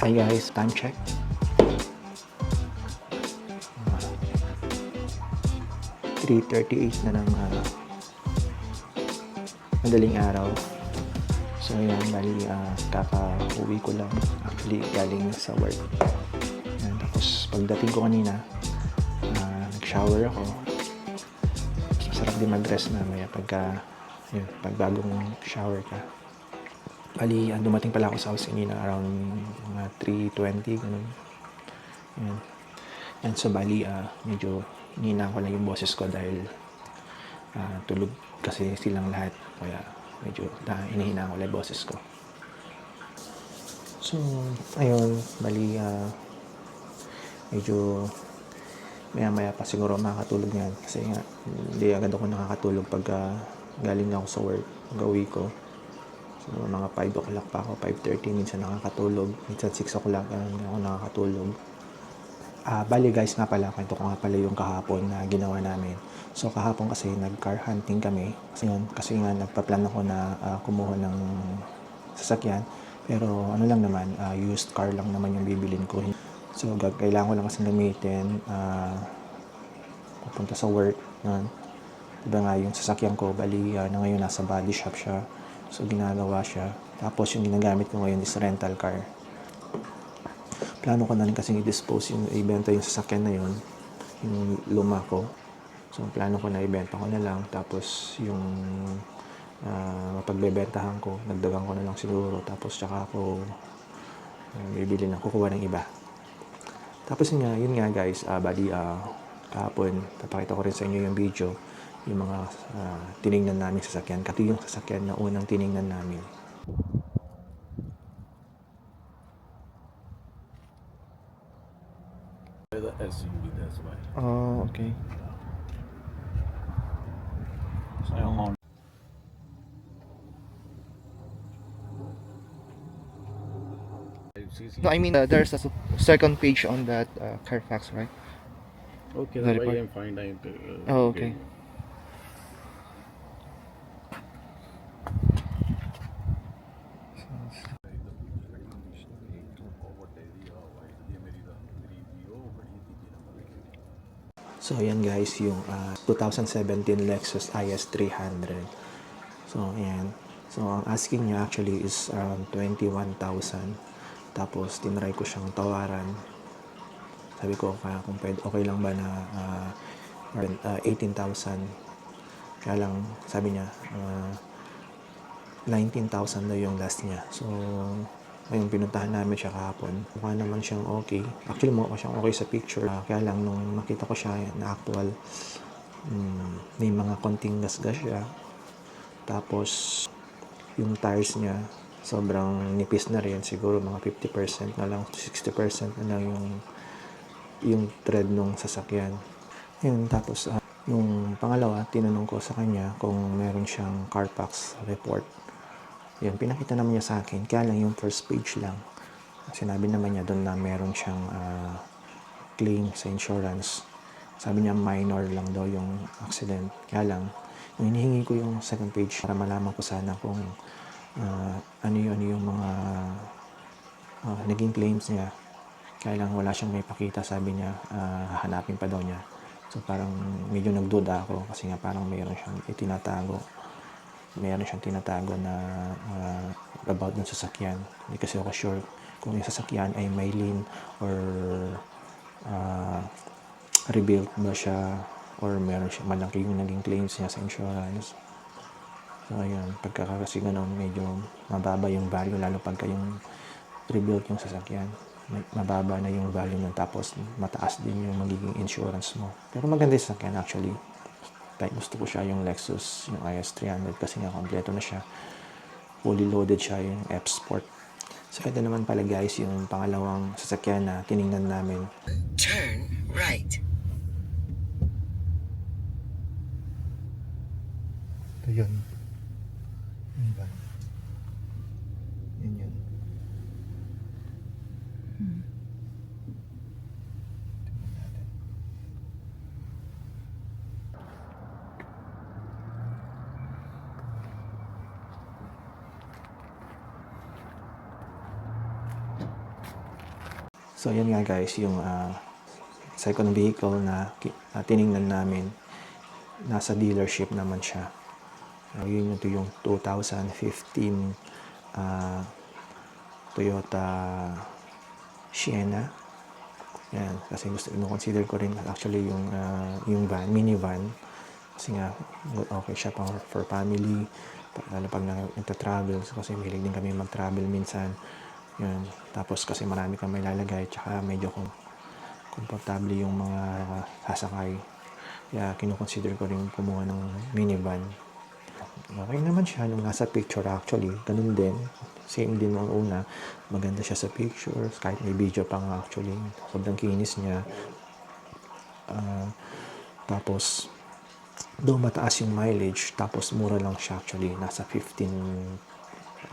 Hi guys, time check. Uh, 3.38 na ng uh, madaling araw. So yan, bali uh, kaka-uwi ko lang. Actually, galing sa work. Yan, tapos pagdating ko kanina, uh, nag-shower ako. Masarap din mag-rest mamaya pagka, yun, pag bagong shower ka. Bali, ah, dumating pala ako sa house kanina around mga 3.20, ganun. Yan. Yan, so bali, ah, medyo hinina ko lang yung boses ko dahil ah, tulog kasi silang lahat. Kaya medyo na, inihina ko lang yung boses ko. So, ayun, bali, ah, medyo maya-maya pa siguro makakatulog yan. Kasi nga, hindi agad ako nakakatulog pagka galing ako sa work, pag ko. So, mga 5 o'clock pa ako, 5.30, minsan nakakatulog. Minsan 6 o'clock, ganun ako nakakatulog. Ah, bali guys nga pala, kwento ko nga pala yung kahapon na ginawa namin. So kahapon kasi nag-car hunting kami. Kasi, yun, kasi nga nagpa-plan ako na ah, kumuha ng sasakyan. Pero ano lang naman, ah, used car lang naman yung bibilin ko. So kailangan ko lang kasi gamitin ah, pupunta sa work. Yun. Diba nga yung sasakyan ko, bali ah, na ngayon nasa body shop siya. So ginagawa siya. Tapos yung ginagamit ko ngayon is rental car. Plano ko na rin kasi i-dispose yung ibenta yung sasakyan na yun, yung luma ko. So plano ko na ibenta ko na lang. Tapos yung ah, mapagbebentahan ko, nagdagan ko na lang siguro. Tapos tsaka ako ah, bibili na, kukuha ng iba. Tapos yun nga, yun nga guys, ah, bali ah, kahapon, papakita ko rin sa inyo yung video, yung mga ah, tiningnan namin sasakyan. Kati yung sasakyan na unang tiningnan namin. The SUV, that's why. Oh, okay. So yung. No, I mean, uh, there's a second page on that uh, Carfax, right? Okay, why report. I'm fine. I, uh, Oh, okay. So, ayan guys, yung ah, 2017 Lexus IS 300. So, ayan. So, ang asking niya actually is around 21,000. Tapos, tinry ko siyang tawaran. Sabi ko, kaya kung pwede, okay lang ba na around, ah, 18,000. Kaya lang, sabi niya, ah, 19,000 na yung last niya. So, ngayon pinuntahan namin siya kahapon. Mukha naman siyang okay. Actually, mukha siyang okay sa picture. Ah, kaya lang, nung makita ko siya na actual, mm, may mga konting gasgas siya. Tapos, yung tires niya, sobrang nipis na rin. Siguro mga 50% na lang, 60% na lang yung yung tread nung sasakyan. Yun, tapos ah, yung pangalawa, tinanong ko sa kanya kung meron siyang Carfax report. Yun, pinakita naman niya sa akin. Kaya lang yung first page lang. Sinabi naman niya doon na meron siyang ah, claim sa insurance. Sabi niya minor lang daw yung accident. Kaya lang, hinihingi ko yung second page para malaman ko sana kung ah, ano yun, ano yung mga ah, naging claims niya. Kaya lang wala siyang may pakita, sabi niya, ah, hanapin pa daw niya. So parang medyo nagduda ako kasi nga parang mayroon siyang itinatago. Mayroon siyang tinatago na ah, about dun sasakyan. Hindi kasi ako sure kung yung sasakyan ay may lien or ah, rebuilt ba siya or meron siya malaki yung naging claims niya sa insurance. So ayun, pagka kasi ganun, medyo mababa yung value lalo pagka yung rebuilt yung sasakyan. Mababa na yung value nun tapos mataas din yung magiging insurance mo. Pero maganda yung sasakyan actually. Like, gusto ko siya yung Lexus, yung IS300 kasi nga kompleto na siya. Fully loaded siya yung F-Sport. So, ganda naman pala guys yung pangalawang sasakyan na tiningnan namin. Turn right. Ito yun. Yun ba? Yun yun. Tingnan So, yan nga guys, yung ah, second vehicle na na tiningnan namin. Nasa dealership naman siya. Uh, yun ito yung 2015 ah, Toyota Sienna. Yan, kasi gusto consider ko rin actually yung ah, yung van, minivan. Kasi nga okay siya for, for family, lalo pag nagta-travel kasi mahilig din kami mag-travel minsan. Yan. Tapos kasi marami kang may lalagay tsaka medyo kung komportable yung mga sasakay. Kaya kinukonsider ko rin kumuha ng minivan. Okay naman siya nung nasa picture actually. Ganun din. Same din nung una. Maganda siya sa pictures. Kahit may video pa nga actually. Sobrang kinis niya. Ah, tapos, do mataas yung mileage. Tapos, mura lang siya actually. Nasa 15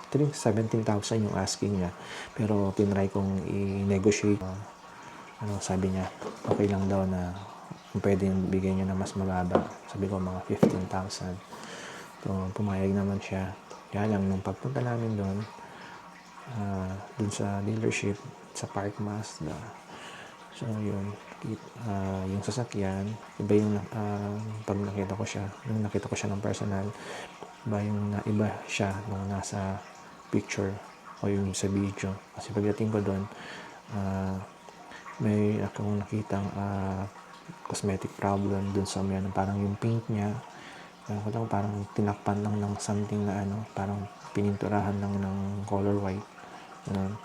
actually 17,000 yung asking niya. Pero, tinry kong i-negotiate. Ah, ano, sabi niya, okay lang daw na pwede bigay niya na mas mababa. Sabi ko, mga 15,000. So, pumayag naman siya. Kaya lang, nung pagpunta namin doon, ah, doon sa dealership, sa Park Mazda, so yun, ah, yung sasakyan, iba yung ah, pag nakita ko siya, nung nakita ko siya ng personal, iba yung na, iba siya nung nasa picture o yung sa video. Kasi pagdating ko doon, ah, may akong nakitang ah, cosmetic problem dun sa may ano, parang yung paint niya Ewan ko lang, parang tinakpan lang ng something na ano, parang pininturahan lang ng color white. Ganun.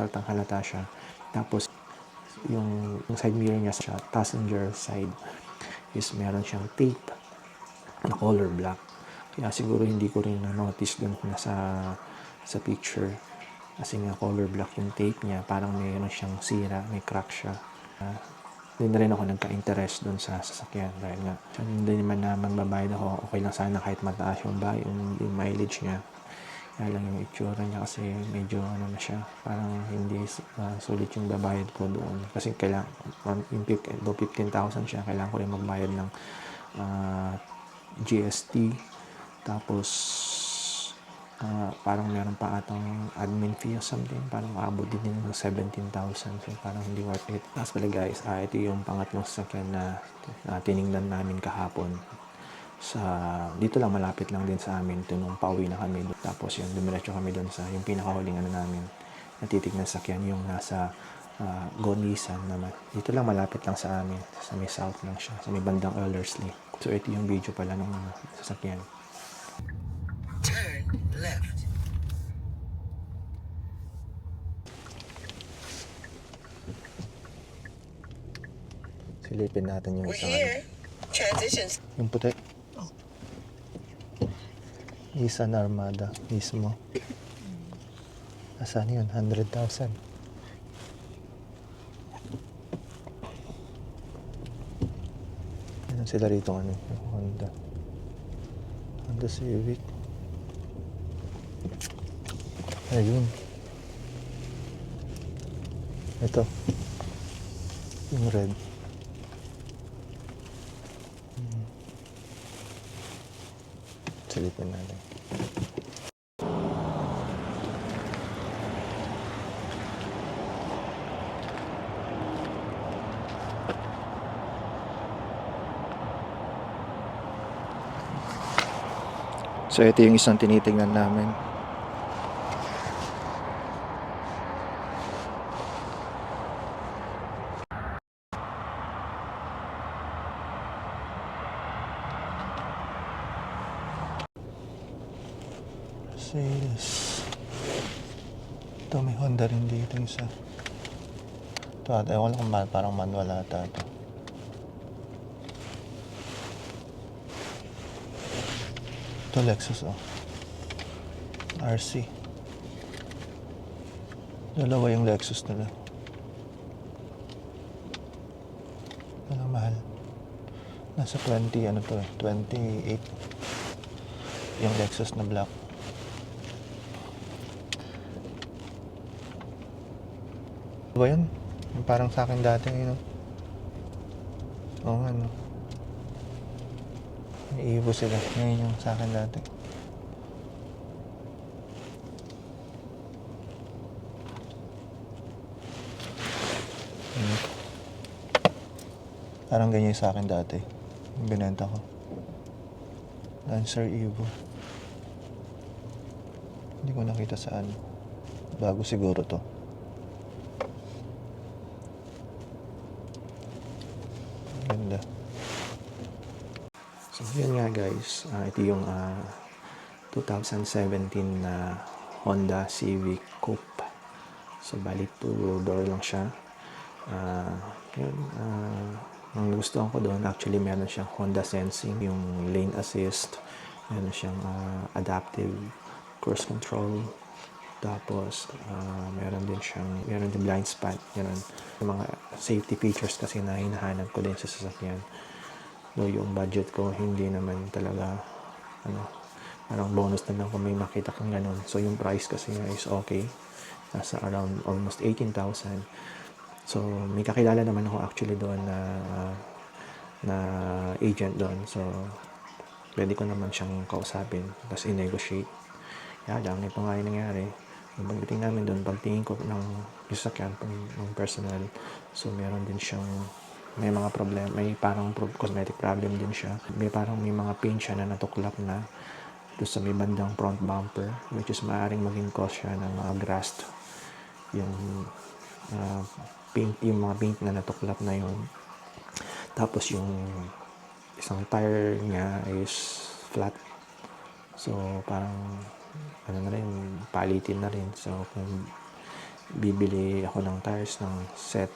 Halatang halata siya. Tapos, yung, yung side mirror niya sa passenger side is meron siyang tape na color black. Kaya siguro hindi ko rin na-notice dun na sa, sa picture. Kasi nga color black yung tape niya. Parang mayroon siyang sira, may crack siya. Hindi na rin ako nagka-interest doon sa sasakyan dahil nga hindi naman na magbabayad ako okay lang sana kahit mataas yung, bay, yung, yung mileage niya kaya lang yung itsura niya kasi medyo ano na siya parang hindi uh, sulit yung babayad ko doon kasi kailangan yung fif- though 15,000 siya kailangan ko rin magbayad ng ah, GST tapos ah, parang meron pa atang admin fee or something. Parang abot din din ng 17,000. So, parang hindi worth it. Tapos pala guys, ah, ito yung pangatlong sasakyan na na tiningnan namin kahapon. Sa, dito lang, malapit lang din sa amin. Ito nung pauwi na kami. Tapos yun, dumiretso kami doon sa yung pinakahuling ano namin. Natitignan sasakyan yung nasa uh, Gonisan naman. Dito lang, malapit lang sa amin. Sa may south lang siya. Sa may bandang Ellerslie. So, ito yung video pala ng sasakyan. Left. Silipin natin yung We're ano. here. Transitions. Yung puti. Nissan Armada mismo. Asan yun? 100,000. Yan sila rito ano, Honda. Honda Civic. Ayun. Ito. Yung red. Silipin natin. So ito yung isang tinitingnan namin. Mercedes. Ito may Honda rin dito isa. Ito ata, ewan ko kung ma- parang manual ata ito. Ito Lexus oh. RC. Dalawa yung Lexus nila. Ano mahal? Nasa 20 ano to eh, 28. Yung Lexus na black. Ano ba yun? Yung Parang sa akin dati, yun. Oo nga, no. Evo sila. Ngayon yung sa akin dati. Hmm. Parang ganyan sa akin dati. Yung binenta ko. Lancer Evo. Hindi ko nakita saan. Bago siguro to. So, yun nga guys. Ah, ito yung ah, 2017 na Honda Civic Coupe. So, bali two-door lang siya. Ah, yun. ah, ang nagustuhan ko doon, actually meron siyang Honda Sensing, yung lane assist, meron siyang ah, adaptive cruise control, tapos ah, meron din siyang, meron din blind spot, ganun. Yung mga safety features kasi na hinahanap ko din sa sasakyan. No, yung budget ko, hindi naman talaga, ano, parang bonus na lang kung may makita kang ganun. So, yung price kasi nga is okay. Nasa around almost 18,000. So, may kakilala naman ako actually doon na na agent doon. So, pwede ko naman siyang kausapin. Tapos, i-negotiate. Kaya lang, ito nga yung nangyari. Yung pagdating namin doon, pagtingin ko ng sasakyan, pang, ng personal, so meron din siyang may mga problem, may parang cosmetic problem din siya. May parang may mga paint siya na natuklap na doon sa may bandang front bumper, which is maaaring maging cause siya ng mga rust. Yung ah, paint, yung mga paint na natuklap na yun. Tapos yung isang tire niya is flat. So, parang, ano na rin, palitin na rin. So, kung bibili ako ng tires ng set,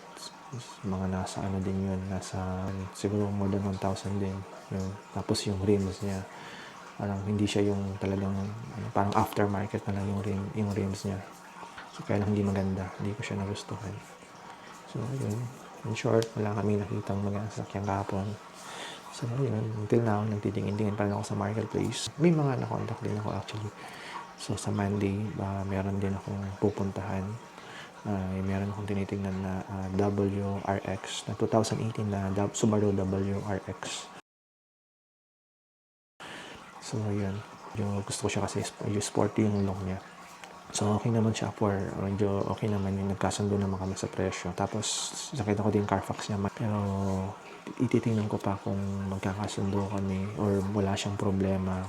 mga nasa ano din yun, nasa siguro more than 1,000 din. Yun. Tapos yung rims niya, parang hindi siya yung talagang, ano, parang aftermarket na lang yung, rim, yung rims niya. So, kaya lang hindi maganda. Hindi ko siya nagustuhan. So, yun. In short, wala kami nakitang mga sasakyan kahapon. So, yun. Until now, nagtitingin-tingin pa rin ako sa marketplace. May mga na-contact din ako actually. So, sa Monday, ah, meron din akong pupuntahan. Ah, meron akong tinitingnan na ah, WRX na 2018 na Subaru WRX. So, yun. Yung gusto ko siya kasi yung sporty yung look niya. So, okay naman siya for, medyo okay naman yung nagkasundo naman kami sa presyo. Tapos, nakita ko din Carfax niya. Pero, ititingnan ko pa kung magkakasundo kami or wala siyang problema.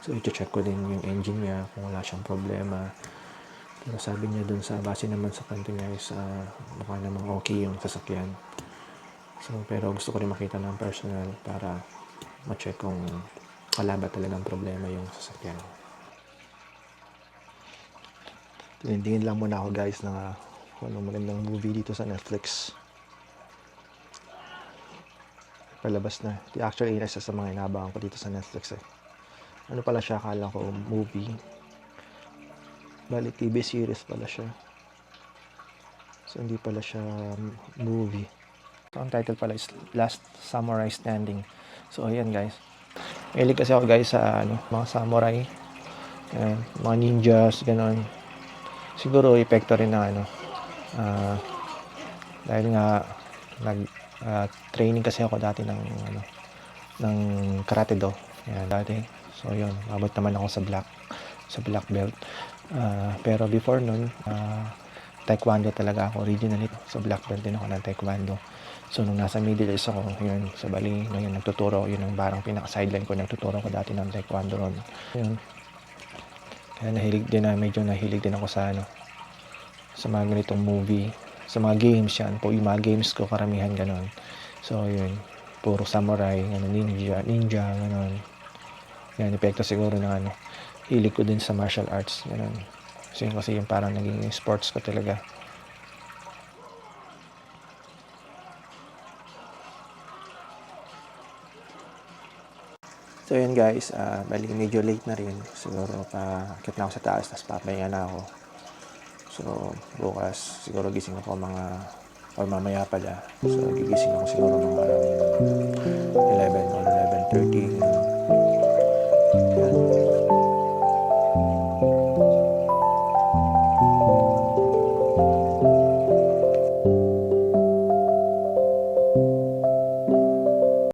So, iti-check ko din yung engine niya kung wala siyang problema. Pero sabi niya dun sa, base naman sa kanto niya is, ah, mukha namang okay yung sasakyan. So, pero gusto ko rin makita ng personal para ma-check kung wala ba talagang problema yung sasakyan. Tingin lang muna ako guys na kung anong magandang movie dito sa Netflix. Palabas na. Actually, isa sa mga inabangan ko dito sa Netflix eh. Ano pala siya, akala ko movie. Bali, TV series pala siya. So, hindi pala siya movie. So, ang title pala is Last Samurai Standing. So, ayan guys. Mahilig kasi ako guys sa ano, mga samurai. Ayan, mga ninjas, ganon. Siguro, epekto rin ng ano. ah, dahil nga, nag ah, training kasi ako dati ng ano, ng karate do. Ayan, dati. So, yun. Abot naman ako sa black sa black belt. Ah, pero before nun, ah, taekwondo talaga ako originally. So black belt din ako ng taekwondo. So nung nasa Middle East ako, yun, sa Bali, ngayon nagtuturo, yun ang parang pinaka-sideline ko, nagtuturo ko dati ng taekwondo ron. Yun. Kaya nahilig din na, medyo nahilig din ako sa ano, sa mga ganitong movie, sa mga games yan po, yung mga games ko karamihan ganon. So yun, puro samurai, ano, ninja, ninja, ganon. Yan, epekto siguro ng ano, hilig ko din sa martial arts, ganon. So yun kasi yung parang naging sports ko talaga. So yun guys, ah bali medyo late na rin. Siguro pa akit na ako sa taas, tapos papahinga na ako. So bukas siguro gising ako mga or mamaya pala. So gigising ako siguro mga around 11 or 11.30.